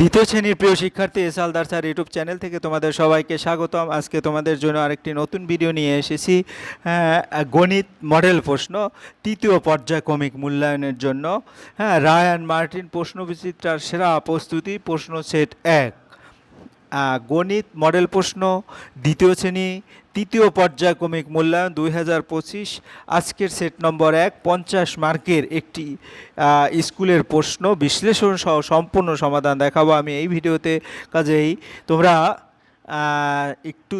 দ্বিতীয় শ্রেণির প্রিয় শিক্ষার্থী S Aldar sir YouTube channel থেকে তোমাদের সবাইকে স্বাগতম। আজকে তোমাদের জন্য আরেকটি নতুন ভিডিও নিয়ে এসেছি হ্যাঁ, গণিত মডেল প্রশ্ন তৃতীয় পর্যায়ক্রমিক মূল্যায়নের জন্য। হ্যাঁ রায়ান মার্টিন প্রশ্নবিচিত্রার সেরা প্রস্তুতি প্রশ্ন সেট এক। গণিত মডেল প্রশ্ন, দ্বিতীয় শ্রেণি, তৃতীয় পর্যায়ক্রমিক মূল্যায়ন দুই হাজার পঁচিশ, আজকের সেট নম্বর এক, পঞ্চাশ মার্কের একটি স্কুলের প্রশ্ন বিশ্লেষণ সহ সম্পূর্ণ সমাধান দেখাবো আমি এই ভিডিওতে। কাজেই তোমরা একটু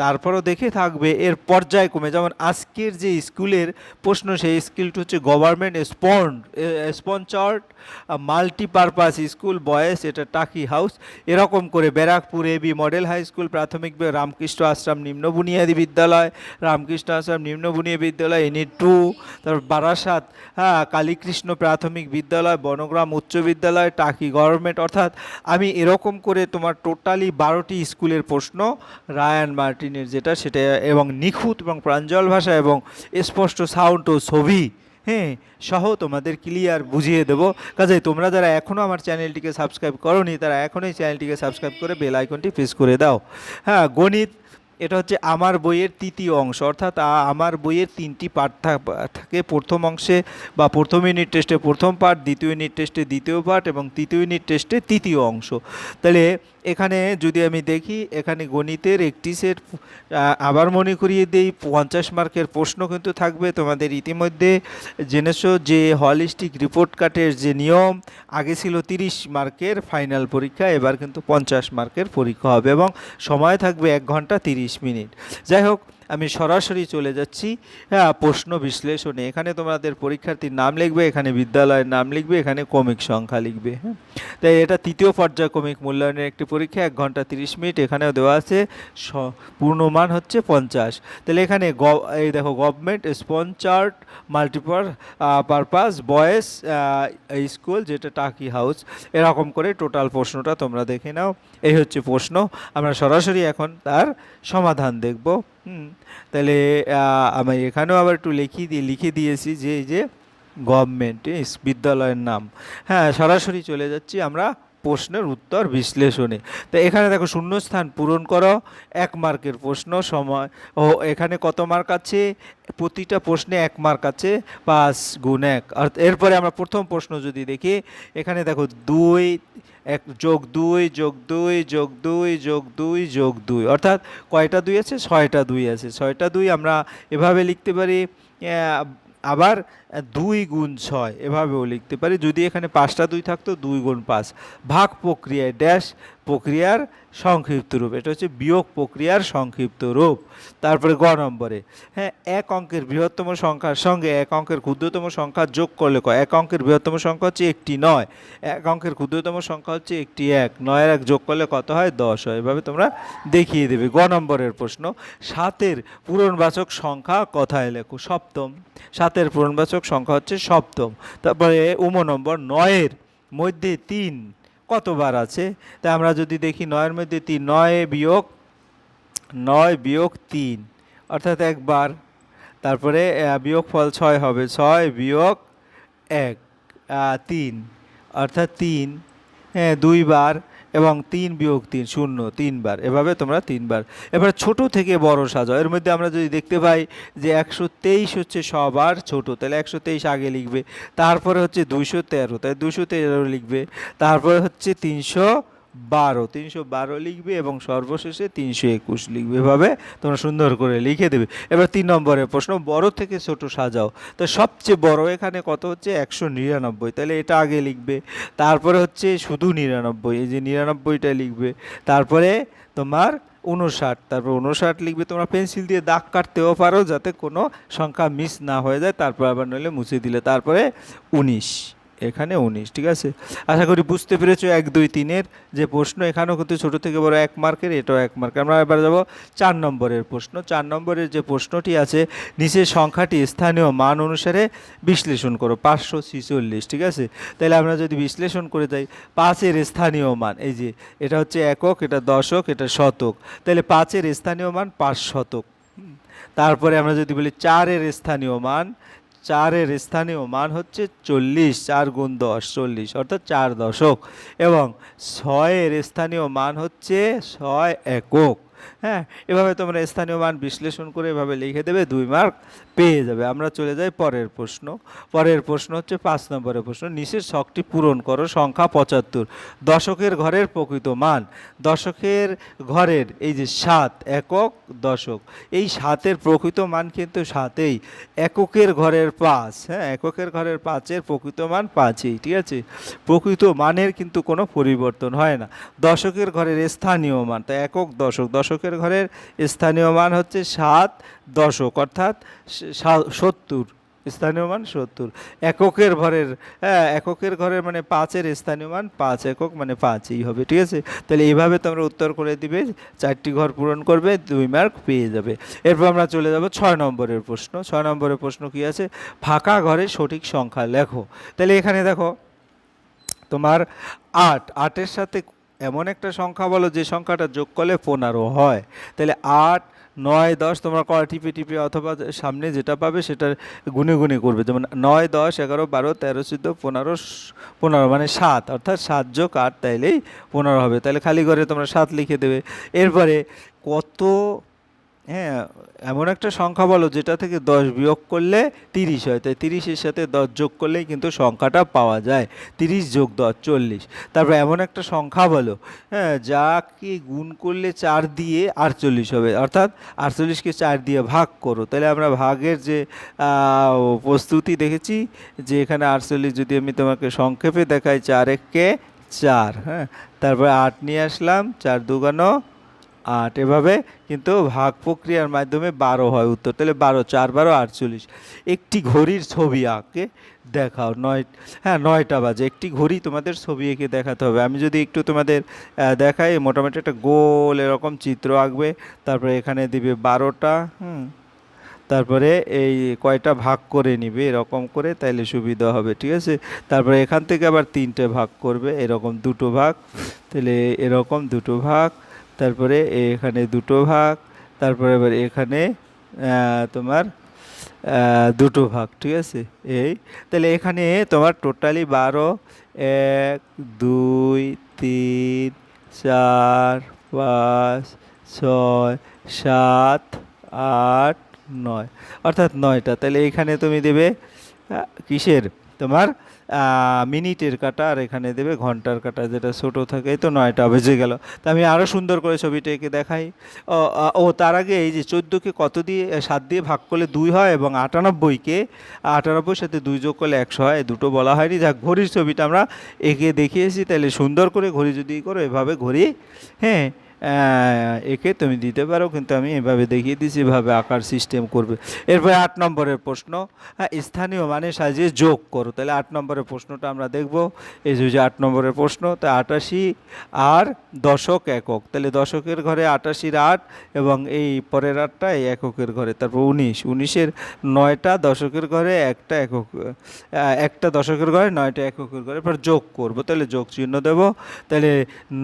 তারপরও দেখে থাকবে, এর পর্যায়ক্রমে যেমন আজকের যে স্কুলের প্রশ্ন, সেই স্কিলটি হচ্ছে government spon sponsored multipurpose school boys এটা টাকি হাউস এরকম করে Barrackpore AB model high school প্রাথমিক রামকৃষ্ণ আশ্রম, নিম্ন বুনিয়াদী বিদ্যালয়, রামকৃষ্ণ আশ্রম, নিম্ন বুনিয়াদী বিদ্যালয় এনই টু তারপর বারাসাত হ্যাঁ কালীকৃষ্ণ প্রাথমিক বিদ্যালয়, বনগ্রাম উচ্চ বিদ্যালয়, টাকি গভর্নমেন্ট অর্থাৎ আমি এরকম করে তোমার টোটালি বারোটি স্কুলের প্রশ্ন রায়ান মার্টিনের যেটা, সেটা এবং নিখুঁত এবং প্রাঞ্জল ভাষা এবং স্পষ্ট সাউন্ড ও ছবি। হ্যাঁ সহ তোমাদের ক্লিয়ার বুঝিয়ে দেবো। কাজে তোমরা যারা এখনও আমার চ্যানেলটিকে সাবস্ক্রাইব করনি, তারা এখনই চ্যানেলটিকে সাবস্ক্রাইব করে বেল আইকনটি প্রেস করে দাও। হ্যাঁ গণিত, এটা হচ্ছে আমার বইয়ের তৃতীয় অংশ। অর্থাৎ আমার বইয়ের তিনটি পার্ট থাকে। প্রথম অংশে বা প্রথম ইউনিট টেস্টে প্রথম পার্ট দ্বিতীয় ইউনিট টেস্টে দ্বিতীয় পার্ট এবং তৃতীয় ইউনিট টেস্টে তৃতীয় অংশ। তাহলে এখানে যদি আমি দেখি, এখানে গণিতের একটি সেট আবার মনে করিয়ে দিই, পঞ্চাশ মার্কের প্রশ্ন কিন্তু থাকবে। তোমাদের ইতিমধ্যে জেনেছো যে হলিস্টিক রিপোর্ট কার্ডের যে নিয়ম, আগে ছিল তিরিশ মার্কের ফাইনাল পরীক্ষা, এবার কিন্তু পঞ্চাশ মার্কের পরীক্ষা হবে এবং সময় থাকবে এক ঘণ্টা তিরিশ মিনিট। যাই হোক আমি সরাসরি চলে যাচ্ছি হ্যাঁ প্রশ্ন বিশ্লেষণে। এখানে তোমাদের পরীক্ষার্থীর নাম লিখবে, এখানে বিদ্যালয়ের নাম লিখবে, এখানে ক্রমিক সংখ্যা লিখবে হ্যাঁ। তাই এটা তৃতীয় পর্যায়ক্রমিক মূল্যায়নের একটি পরীক্ষা, এক ঘণ্টা তিরিশ মিনিট, এখানেও দেওয়া আছে পূর্ণমান হচ্ছে পঞ্চাশ। তাহলে এখানে গ, এই দেখো government sponsored multipurpose boys school, যেটা টাকি হাউস, এরকম করে টোটাল প্রশ্নটা তোমরা দেখে নাও। এই হচ্ছে প্রশ্ন, আমরা সরাসরি এখন তার সমাধান দেখব। হুম। তাহলে আমি এখানেও আবার একটু লিখিয়ে দিয়ে, লিখে দিয়েছি যে, এই যে, গভর্নমেন্ট বিদ্যালয়ের নাম। হ্যাঁ সরাসরি চলে যাচ্ছি আমরা। প্রশ্নের উত্তর বিশ্লেষণে। তো এখানে দেখো শূন্যস্থান পূরণ করো, এক মার্কের প্রশ্ন, সময়, ও এখানে কত মার্ক আছে? প্রতিটা প্রশ্নে এক মার্ক আছে, পাঁচ গুণ এক। আর এরপরে আমরা প্রথম প্রশ্ন যদি দেখি, এখানে দেখো দুই, এক যোগ দুই যোগ দুই যোগ দুই যোগ দুই যোগ দুই। অর্থাৎ কয়টা দুই আছে? ছয়টা দুই আছে। ছয়টা দুই আমরা এভাবে লিখতে পারি আবার দুই গুণ ছয়, এভাবেও লিখতে পারি। যদি এখানে পাঁচটা দুই থাকতো, দুই গুণ পাঁচ। ভাগ প্রক্রিয়ায় ড্যাশ, প্রক্রিয়ার সংক্ষিপ্ত রূপ। এটা হচ্ছে বিয়োগ প্রক্রিয়ার সংক্ষিপ্ত রূপ। তারপরে গ নম্বরে। হ্যাঁ এক অঙ্কের বৃহত্তম সংখ্যার সঙ্গে এক অঙ্কের ক্ষুদ্রতম সংখ্যা যোগ করলে ক এক অঙ্কের বৃহত্তম সংখ্যা হচ্ছে একটি নয়। এক অঙ্কের ক্ষুদ্রতম সংখ্যা হচ্ছে একটি এক। নয়ের এক যোগ করলে কত হয়? দশ হয়। এভাবে তোমরা দেখিয়ে দেবে। গ নম্বরের প্রশ্ন। সাতের পূরণবাচক সংখ্যা কথায় লেখো? সপ্তম। সাতের পূরণবাচক সংখ্যা হচ্ছে সপ্তম। তারপরে উম নম্বর, নয়ের মধ্যে তিন। কতবার আছে? তা আমরা যদি দেখি নয়ের মধ্যে তিন, নয় বিয়োগ নয় বিয়োগ তিন, অর্থাৎ একবার। তারপরে বিয়োগ ফল ছয় হবে, ছয় বিয়োগ এক তিন, অর্থাৎ তিন হ্যাঁ দুইবার। এবং তিন বিয়োগ তিন, শূন্য, তিনবার। এভাবে তোমরা তিনবার। এবার ছোট থেকে বড় সাজাও। এর মধ্যে আমরা যদি দেখতে পাই যে একশো তেইশ হচ্ছে সবার ছোট, তাহলে একশো তেইশ আগে লিখবে। তারপরে হচ্ছে দুশো তেরো তাই দুশো তেরো লিখবে। তারপরে হচ্ছে তিনশো বারো, তিনশো বারো লিখবে এবং সর্বশেষে তিনশো একুশ লিখবে, এভাবে তোমরা সুন্দর করে লিখে দেবে। এবার তিন নম্বরের প্রশ্ন, বড় থেকে ছোট সাজাও। তো সবচেয়ে বড় এখানে কত হচ্ছে? একশো নিরানব্বই। তাহলে এটা আগে লিখবে। তারপরে হচ্ছে শুধু নিরানব্বই। এই যে নিরানব্বইটা লিখবে। তারপরে তোমার উনষাট তারপর উনষাট লিখবে। তোমরা পেন্সিল দিয়ে দাগ কাটতেও পারো যাতে কোনো সংখ্যা মিস না হয়ে যায়। তারপর আবার নইলে মুছে দিলে। তারপরে উনিশ। এখানে উনিশ, ঠিক আছে? আশা করি বুঝতে পেরেছ এক, দুই, তিনের যে প্রশ্ন, এখানেও কিন্তু ছোটো থেকে বড় এক মার্কের, এটাও এক মার্ক আমরা এবার যাব চার নম্বরের প্রশ্ন। চার নম্বরের যে প্রশ্নটি আছে নিচের সংখ্যাটি স্থানীয় মান অনুসারে বিশ্লেষণ করো, পাঁচশো ছিচল্লিশ, ঠিক আছে? তাহলে আমরা যদি বিশ্লেষণ করে যাই, পাঁচের স্থানীয় মান, এই যে এটা হচ্ছে একক, এটা দশক, এটা শতক। তাহলে পাঁচের স্থানীয় মান পাঁচ শতক। তারপরে আমরা যদি বলি চারের স্থানীয় মান চারের স্থানীয় মান হচ্ছে চল্লিশ, চার গুণ দশ, চল্লিশ, অর্থাৎ চার দশক। এবং ছয়ের স্থানীয় মান হচ্ছে ছয় একক। হ্যাঁ এভাবে তোমরা স্থানীয় মান বিশ্লেষণ করে এভাবে লিখে দেবে, দুই মার্ক পেয়ে যাবে। আমরা চলে যাই পরের প্রশ্ন। পরের প্রশ্ন হচ্ছে পাঁচ নম্বরের প্রশ্ন। নিচের ছকটি পূরণ করো, সংখ্যা পঁচাত্তর। দশকের ঘরের প্রকৃত মান। দশকের ঘরের এই যে সাত, একক দশক। এই সাতের প্রকৃত মান কিন্তু সাতেই। এককের ঘরের পাঁচ হ্যাঁ? এককের ঘরের পাঁচের প্রকৃত মান পাঁচই, ঠিক আছে? প্রকৃত মানের কিন্তু কোনো পরিবর্তন হয় না। দশকের ঘরের স্থানীয় মান, তা একক দশক। দশকের ঘরের স্থানীয় মান হচ্ছে সাত দশক, অর্থাৎ সত্তর, স্থানীয় মান সত্তর। এককের ঘরের হ্যাঁ এককের ঘরের মানে পাঁচের স্থানীয় মান পাঁচ একক মানে পাঁচই হবে, ঠিক আছে? তাহলে এইভাবে তোমরা উত্তর করে দিবে, চারটি ঘর পূরণ করবে, দুই মার্ক পেয়ে যাবে। এরপর আমরা চলে যাব ছয় নম্বরের প্রশ্ন। ছয় নম্বরের প্রশ্ন কি আছে? ফাঁকা ঘরে সঠিক সংখ্যা লেখো। তাহলে এখানে দেখো, তোমার আট, আটের সাথে এমন একটা সংখ্যা বলো যে সংখ্যাটা যোগ করলে পনেরো হয়। তাহলে আট নয়, দশ তোমরা ক টিপে টিপে, অথবা সামনে যেটা পাবে সেটার গুনে গুনে করবে। যেমন নয়, দশ, এগারো, বারো, তেরো, চোদ্দ, পনেরো পনেরো মানে সাত, অর্থাৎ সাত যোগ আট তাইলেই পনেরো হবে। তাহলে খালি ঘরে তোমরা সাত লিখে দেবে। এরপরে কত হ্যাঁ এমন একটা সংখ্যা বলো যেটা থেকে দশ বিয়োগ করলে তিরিশ হয়। তাই তিরিশের সাথে দশ যোগ করলেই কিন্তু সংখ্যাটা পাওয়া যায়। তিরিশ যোগ দশ, চল্লিশ। তারপর এমন একটা সংখ্যা বলো হ্যাঁ যাকে গুণ করলে চার দিয়ে আটচল্লিশ হবে। অর্থাৎ আটচল্লিশকে চার দিয়ে ভাগ করো। তাহলে আমরা ভাগের যে প্রস্তুতি দেখেছি যে এখানে আটচল্লিশ যদি আমি তোমাকে সংক্ষেপে দেখাই, চার এককে চার হ্যাঁ। তারপরে আট নিয়ে আসলাম, চার দুগানো আট এভাবে কিন্তু ভাগ প্রক্রিয়ার মাধ্যমে বারো হয় উত্তর। তাহলে বারো, চার, বারো, আটচল্লিশ। একটি ঘড়ির ছবি আঁকে, দেখাও, নয় হ্যাঁ নয়টা বাজে। একটি ঘড়ি তোমাদের ছবি এঁকে দেখাতে হবে। আমি যদি একটু তোমাদের দেখাই, মোটামুটি একটা গোল এরকম চিত্র আঁকবে। তারপরে এখানে দিবে বারোটা, হুম। তারপরে এই কয়টা ভাগ করে নিবে, এরকম করে তাইলে সুবিধা হবে, ঠিক আছে? তারপরে এখান থেকে আবার তিনটে ভাগ করবে, এরকম দুটো ভাগ। তাহলে এরকম দুটো ভাগ। তারপরে এখানে দুটো ভাগ, তারপরে এবার এখানে তোমার দুটো ভাগ, ঠিক আছে? এই, তাহলে এখানে তোমার টোটালি বারো, এক, দুই, তিন, চার, পাঁচ, ছয়, সাত, আট, নয়। অর্থাৎ নয়টা। তাহলে এখানে তুমি দেবে কিসের? তোমার মিনিটের কাটা আর এখানে দেবে ঘণ্টার কাটা, যেটা ছোট থাকে। তো নয়টা বেজে গেল। তা আমি আরও সুন্দর করে ছবিটা এঁকে দেখাই। ও তার আগে এই যে চোদ্দোকে কত দিয়ে, সাত দিয়ে ভাগ করলে দুই হয় এবং আটানব্বইকে, আটানব্বইয়ের সাথে দুই যোগ করলে একশো হয় দুটো বলা হয়নি। যাক, ঘড়ির ছবিটা আমরা এঁকে দেখিয়েছি। তাহলে সুন্দর করে ঘড়ি যদি করো, এভাবে ঘড়ি হ্যাঁ একে তুমি দিতে পারো, কিন্তু আমি এভাবে দেখিয়ে দিয়েছি, এভাবে আঁকার সিস্টেম করবে। এরপরে আট নম্বরের প্রশ্ন হ্যাঁ স্থানীয় মানে সাজিয়ে যোগ করো। তাহলে আট নম্বরের প্রশ্নটা আমরা দেখব। এই যে আট নম্বরের প্রশ্ন, তা আটাশি আর দশক একক। তাহলে দশকের ঘরে আটাশির আট এবং এই পরের আটটা এই এককের ঘরে। তারপর উনিশ, উনিশের নয়টা দশকের ঘরে একটা একক একটা দশকের ঘরে নয়টা এককের ঘরে। এরপর যোগ করব। তাহলে যোগ চিহ্ন দেবো। তাহলে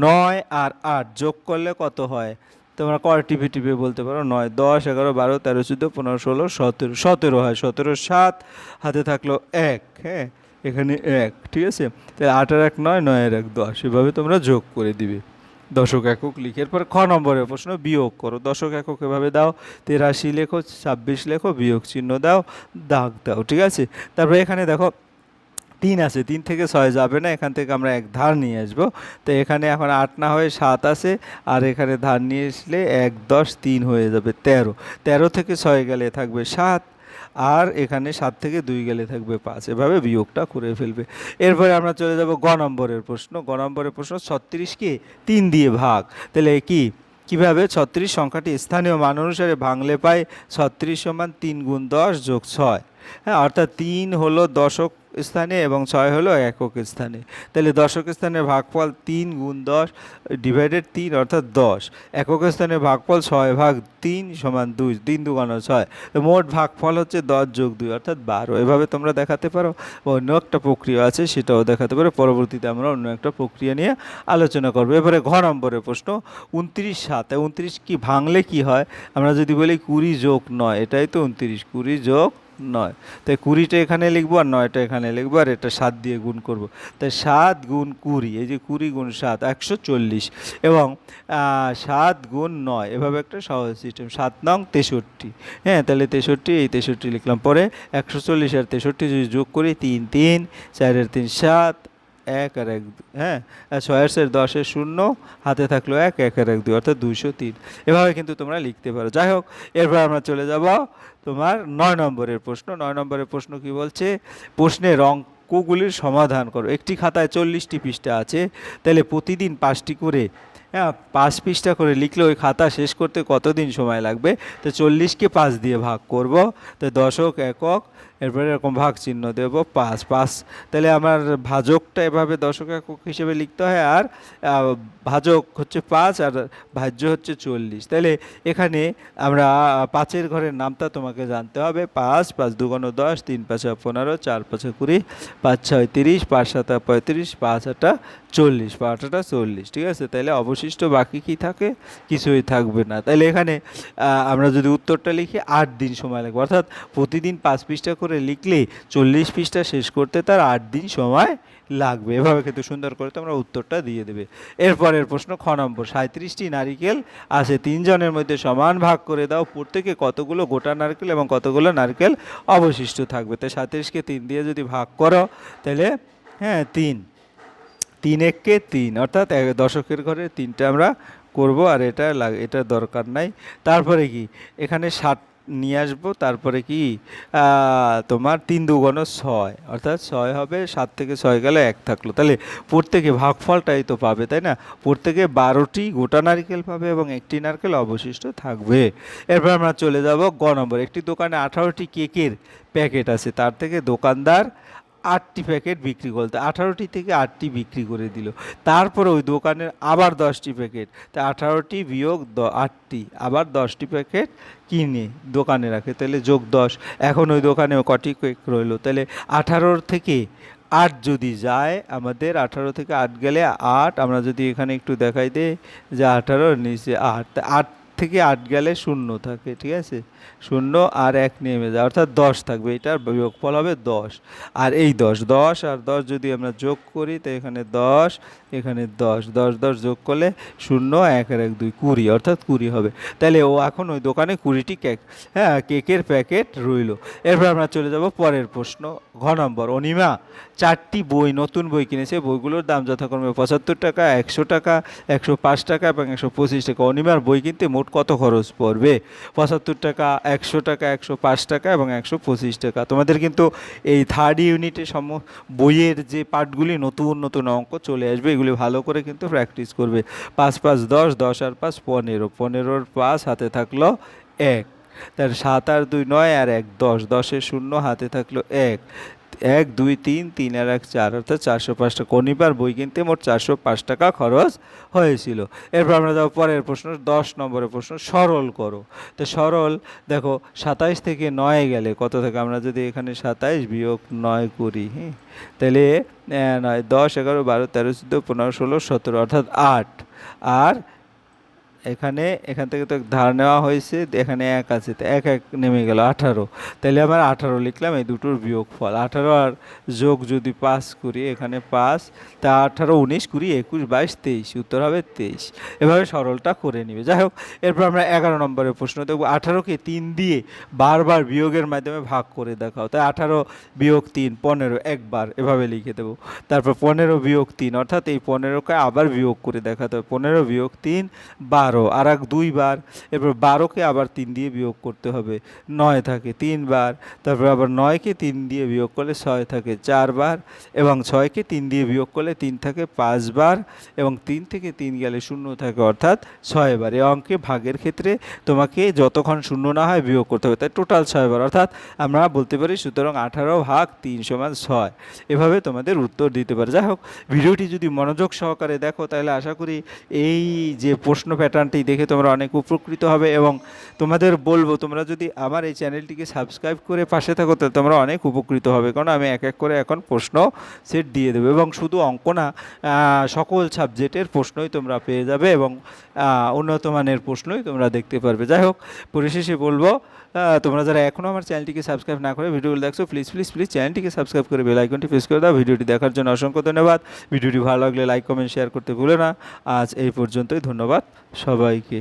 নয় আর আট যোগ করলে কত হয়? তোমরা কর টিপে টিপে বলতে পারো? নয়, দশ, এগারো, বারো, তেরো, চোদ্দ, পনেরো, ষোলো, সতেরো সতেরো হয়। সতেরো, সাত, হাতে থাকল এক হ্যাঁ? এখানে এক, ঠিক আছে? তাহলে আটের এক নয় নয়ের এক দশ। এভাবে তোমরা যোগ করে দিবে। দশক একক লিখে, এরপর খ নম্বরের প্রশ্ন বিয়োগ করো। দশক একক এভাবে দাও। তেরাশি লেখো, ছাব্বিশ লেখো, বিয়োগ চিহ্ন দাও, দাগ দাও, ঠিক আছে? তারপরে এখানে দেখো তিন আছে, তিন থেকে ছয় যাবে না, এখান থেকে আমরা এক ধার নিয়ে আসব। তো এখানে এখন আট না হয়ে সাত আছে, আর এখানে ধার নিয়ে আসলে এক, দশ, তিন হয়ে যাবে তেরো। তেরো থেকে ছয় গেলে থাকবে সাত, আর এখানে সাত থেকে দুই গেলে থাকবে পাঁচ। এভাবে বিয়োগটা করে ফেলবে। এরপরে আমরা চলে যাব গ নম্বরের প্রশ্ন। গ নম্বরের প্রশ্ন ছত্রিশকে তিন দিয়ে ভাগ। তাহলে কি? কীভাবে? ছত্রিশ সংখ্যাটি স্থানীয় মান অনুসারে ভাঙলে পায় ছত্রিশ সমান তিন গুণ দশ যোগ ছয়। হ্যাঁ অর্থাৎ তিন হলো দশক স্থানে এবং ছয় হলো একক স্থানে। তাহলে দশক স্থানের ভাগফল তিন গুণ দশ ডিভাইডেড তিন অর্থাৎ দশ। একক স্থানে ভাগফল ছয় ভাগ তিন সমান দুই, তিন দুগানো ছয়। মোট ভাগফল হচ্ছে দশ যোগ দুই অর্থাৎ বারো। এভাবে তোমরা দেখাতে পারো। অন্য একটা প্রক্রিয়া আছে, সেটাও দেখাতে পারো। পরবর্তীতে আমরা অন্য একটা প্রক্রিয়া নিয়ে আলোচনা করব। এবারে ঘ নম্বরের প্রশ্ন, উনত্রিশ সাতে। উনত্রিশ কি ভাঙলে কি হয়? আমরা যদি বলি কুড়ি যোগ নয়, এটাই তো উনত্রিশ। কুড়ি যোগ নয়। তাই কুড়িটা এখানে লিখব আর নয়টা এখানে লিখব আর এটা সাত দিয়ে গুণ করব। তাই সাত গুণ কুড়ি, এই যে কুড়ি গুণ সাত, একশো চল্লিশ এবং সাত গুণ নয়, এভাবে একটা সহজ সিস্টেম সাত নং তেষট্টি। হ্যাঁ তাহলে তেষট্টি, এই তেষট্টি লিখলাম। পরে একশো চল্লিশ আর তেষট্টি যদি যোগ করি, তিন তিন চারের তিন, সাত, এক আর এক হ্যাঁ ছয়ের সের দশের শূন্য, হাতে থাকল এক এক আর এক দুই অর্থাৎ দুইশো তিন। এভাবে কিন্তু তোমরা লিখতে পারো। যাই হোক, এরপর আমরা চলে যাব তোমার নয় নম্বরের প্রশ্ন। নয় নম্বরের প্রশ্ন কি বলছে? প্রশ্নের অঙ্কগুলির সমাধান করো। একটি খাতায় চল্লিশটি পৃষ্ঠা আছে। তাহলে প্রতিদিন পাঁচটি করে হ্যাঁ পাঁচ পৃষ্ঠা করে লিখলে ওই খাতা শেষ করতে কতদিন সময় লাগবে? তো চল্লিশকে পাঁচ দিয়ে ভাগ করব। তো দশক, একক এরপরে এরকম ভাগ চিহ্ন দেব, পাঁচ পাঁচ। তাহলে আমার ভাজকটা এভাবে দশক একক হিসেবে লিখতে হয় আর ভাজক হচ্ছে পাঁচ আর ভাজ্য হচ্ছে চল্লিশ। তাহলে এখানে আমরা পাঁচের ঘরের নামটা তোমাকে জানতে হবে। পাঁচ পাঁচ দুগুণ দশ, তিন, পাঁচা পনেরো, চার, পাঁচা কুড়ি, পাঁচ, ছয়, তিরিশ, পাঁচ, সাতা পঁয়ত্রিশ, পাঁচ, আটা চল্লিশ, পাঁচ, আটা চল্লিশ, ঠিক আছে? তাহলে অবশিষ্ট বাকি কি থাকে? কিছুই থাকবে না। তাহলে এখানে আমরা যদি উত্তরটা লিখি, আট দিন সময় লাগবে। অর্থাৎ প্রতিদিন পাঁচ পৃষ্ঠা করে লিখলে চল্লিশ পৃষ্ঠা শেষ করতে তার আট দিন সময় লাগবে। এভাবে কিন্তু সুন্দর করে তোমরা উত্তরটা দিয়ে দেবে। এরপরের প্রশ্ন, খ নম্বর সাঁত্রিশটি নারিকেল আছে, তিনজনের মধ্যে সমান ভাগ করে দাও। প্রত্যেকে কতগুলো গোটা নারকেল এবং কতগুলো নারকেল অবশিষ্ট থাকবে? তাই সাঁত্রিশকে তিন দিয়ে যদি ভাগ করো, তাহলে হ্যাঁ তিন। তিন এককে তিন, অর্থাৎ দশকের ঘরে তিনটা আমরা করব, আর এটা লাগ এটা দরকার নাই। তারপরে কি? এখানে ষাট নিয়ে আসব, তারপরে কি তোমার তিন দুগণ ছয়, অর্থাৎ ছয় হবে, সাত থেকে ছয় গেলে এক থাকল। তাহলে প্রত্যেকে ভাগফলটাই তো পাবে, তাই না? প্রত্যেকে বারোটি গোটা নারকেল পাবে এবং একটি নারকেল অবশিষ্ট থাকবে। এরপর আমরা চলে যাব গ নম্বর। একটি দোকানে আঠারোটি কেকের প্যাকেট আছে, তার থেকে দোকানদার আটটি প্যাকেট বিক্রি করতে আঠারোটি থেকে আটটি বিক্রি করে দিল। তারপরে ওই দোকানের আবার দশটি প্যাকেট। তা আঠারোটি বিয়োগ আটটি। আবার দশটি প্যাকেট কিনে দোকানে রাখে। তাহলে যোগ দশ। এখন ওই দোকানে কটি কেক রইল? তাহলে আঠারোর থেকে আট যদি যায়, আমাদের আঠারো থেকে আট গেলে আট। আমরা যদি এখানে একটু দেখাই দিই যে আঠারোর নিচে আট। আট থেকে আট গেলে শূন্য থাকে, ঠিক আছে? শূন্য আর এক নেমে যায়, অর্থাৎ দশ থাকবে, এটার বিয়োগফল হবে দশ। আর এই দশ দশ আর দশ যদি আমরা যোগ করি, তো এখানে দশ এখানে দশ দশ দশ যোগ করলে শূন্য, এক আর এক দুই, কুড়ি, অর্থাৎ কুড়ি হবে। তাহলে ও এখন ওই দোকানে কুড়িটি কেক হ্যাঁ কেকের প্যাকেট রইল। এরপর আমরা চলে যাব পরের প্রশ্ন। ঘ নম্বর, অনিমা, চারটি বই, নতুন বই কিনেছে। বইগুলোর দাম যথাক্রমে পঁচাত্তর টাকা, একশো টাকা, একশো পাঁচ টাকা এবং একশো পঁচিশ টাকা। অনিমার বই কিনতে মোট কত খরচ পড়বে? পঁচাত্তর টাকা, একশো টাকা, একশো পাঁচ টাকা এবং একশো পঁচিশ টাকা। তোমাদের কিন্তু এই থার্ড ইউনিটে সম বইয়ের যে পার্টগুলি নতুন নতুন অঙ্ক চলে আসবে। এগুলি ভালো করে কিন্তু প্র্যাকটিস করবে। পাঁচ পাঁচ দশ দশ আর পাঁচ পনেরো, পনেরোর পাঁচ হাতে থাকল এক। তার সাত আর দুই নয় আর এক, দশ দশের শূন্য হাতে থাকল এক। এক, দুই, তিন তিন আর এক, চার, অর্থাৎ চারশো পাঁচ টাকা কনিবার বই কিনতে মোট চারশো পাঁচ টাকা খরচ হয়েছিল। এরপর আমরা যাব পরের প্রশ্ন, দশ নম্বরের প্রশ্ন, সরল করো। তো সরল, দেখো, সাতাইশ থেকে নয় গেলে কত থেকে? আমরা যদি এখানে সাতাইশ বিয়োগ নয় করি হ্যাঁ তাহলে নয়, দশ, এগারো, বারো, তেরো, চোদ্দ, পনেরো, ষোলো, সতেরো, অর্থাৎ আট। আর এখানে, এখান থেকে তো ধার নেওয়া হয়েছে, এখানে এক আছে, তো এক এক নেমে গেল আঠারো। তাহলে আমার আঠারো লিখলাম, এই দুটোর বিয়োগ ফল আঠারো আর যোগ যদি পাস করি, এখানে পাঁচ, তা আঠারো উনিশ কুড়ি একুশ বাইশ তেইশ, উত্তর হবে তেইশ। এভাবে সরলটা করে নিবে। যাই হোক, এরপর আমরা এগারো নম্বরের প্রশ্ন দেখব। আঠারোকে তিন দিয়ে বারবার বিয়োগের মাধ্যমে ভাগ করে দেখাও। তাই আঠারো বিয়োগ তিন, পনেরো একবার এভাবে লিখে দেবো। তারপর পনেরো বিয়োগ তিন, অর্থাৎ এই পনেরোকে আবার বিয়োগ করে দেখাতে হবে। পনেরো বিয়োগ তিন, বারো। আর এক দুইবার, এরপর বারোকে আবার তিন দিয়ে বিয়োগ করতে হবে, নয় থাকে তিনবার, তারপর আবার নয়কে তিন দিয়ে বিয়োগ করলে ছয় থাকে চারবার, এবং ছয়কে তিন দিয়ে বিয়োগ করলে তিন থাকে পাঁচবার, এবং তিন থেকে তিন গেলে শূন্য থাকে, অর্থাৎ ছয়বার। এই অঙ্কে ভাগের ক্ষেত্রে তোমাকে যতক্ষণ শূন্য না হয় বিয়োগ করতে হবে, তাই টোটাল ছয়বার, অর্থাৎ আমরা বলতে পারি সুতরাং আঠারো ভাগ তিন সমান ছয়। এভাবে তোমাদের উত্তর দিতে পারে। যাই হোক, ভিডিওটি যদি মনোযোগ সহকারে দেখো, তাহলে আশা করি এই যে প্রশ্ন প্যাটার্নটি দেখে তোমরা অনেক উপকৃত হবে এবং তোমাদের বলব, তোমরা যদি আমার এই চ্যানেলটিকে সাবস্ক্রাইব করে পাশে থাকো, তাহলে তোমরা অনেক উপকৃত হবে। কারণ আমি এক এক করে এখন প্রশ্ন সেট দিয়ে দেবো এবং শুধু অঙ্ক না সকল সাবজেক্টের প্রশ্নই তোমরা পেয়ে যাবে এবং উন্নত মানের প্রশ্নই তোমরা দেখতে পারবে। যাই হোক, পরিশেষে বলব তোমরা যারা এখনও আমার চ্যানেলটিকে সাবস্ক্রাইব না করে ভিডিওগুলো দেখছ প্লিজ প্লিজ প্লিজ চ্যানেলটিকে সাবস্ক্রাইব করে বেল আইকনটি প্রেস করে দাও। ভিডিওটি দেখার জন্য অসংখ্য ধন্যবাদ। ভিডিওটি ভালো লাগলে লাইক কমেন্ট শেয়ার করতে ভুলো না। আজ এই পর্যন্তই, ধন্যবাদ সবাইকে।